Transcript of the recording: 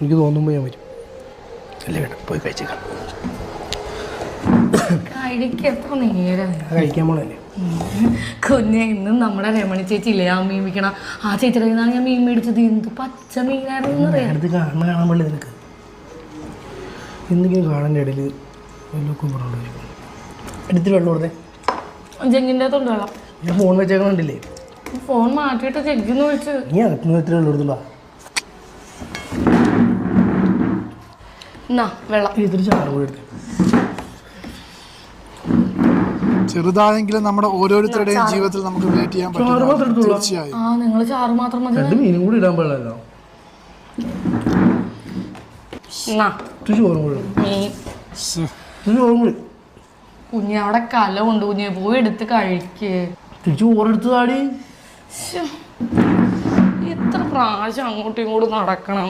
എനിക്ക് തോന്നുമ്പോൾ ഞാൻ വരും. അല്ലേ വേണം പോയി കഴിച്ചേക്കാം. കഴിക്കാൻ പോണല്ലേ കുഞ്ഞെ ഇന്നും നമ്മുടെ രമണി ചേച്ചി ഇല്ലേ? ആ മീൻ വിൽക്കണ. ആ ചേച്ചിയുടെ നിന്നാണ് ഞാൻ മീൻ മേടിച്ചത്? എന്ത് പച്ച മീനായിരുന്നു അടുത്ത് കാണാൻ കാണാൻ പാടില്ല നിനക്ക്. എന്തെങ്കിലും കാണാന്റെ ഇടയിൽ എടുത്തിട്ട് വെള്ളം കൊടുത്തേ. ജെങ്ങിന്റെ അകത്തുണ്ട് വെള്ളം. ഞാൻ ഫോൺ വെച്ചേക്കണുണ്ടല്ലേ? ഫോൺ മാറ്റിയിട്ട് ജഗ്ഗിന്ന് വിളിച്ചു. നീ അകത്തുനിന്ന് എത്ര വെള്ളം എടുത്തുള്ള ചെറുതാണെങ്കിലും നമ്മുടെ ഓരോരുത്തരുടെയും ജീവിതത്തിൽ നമുക്ക് വെയിറ്റ് ചെയ്യാൻ പറ്റും തീർച്ചയായും. ആ നിങ്ങൾ ചാറ് മാത്രം മതി. രണ്ട് മീനും കൂടി ഇടാൻ പാടില്ലല്ലോ. എന്നാ അവിടെ കല കൊണ്ട് കുഞ്ഞെ അവിടെ കലമുണ്ട് കുഞ്ഞെ പോയി എടുത്ത് കഴിക്ക്. തിരിച്ച് ചോറെടുത്ത് താടി. ശ്ശോ. എത്ര പ്രാവശ്യം അങ്ങോട്ടും ഇങ്ങോട്ടും നടക്കണം.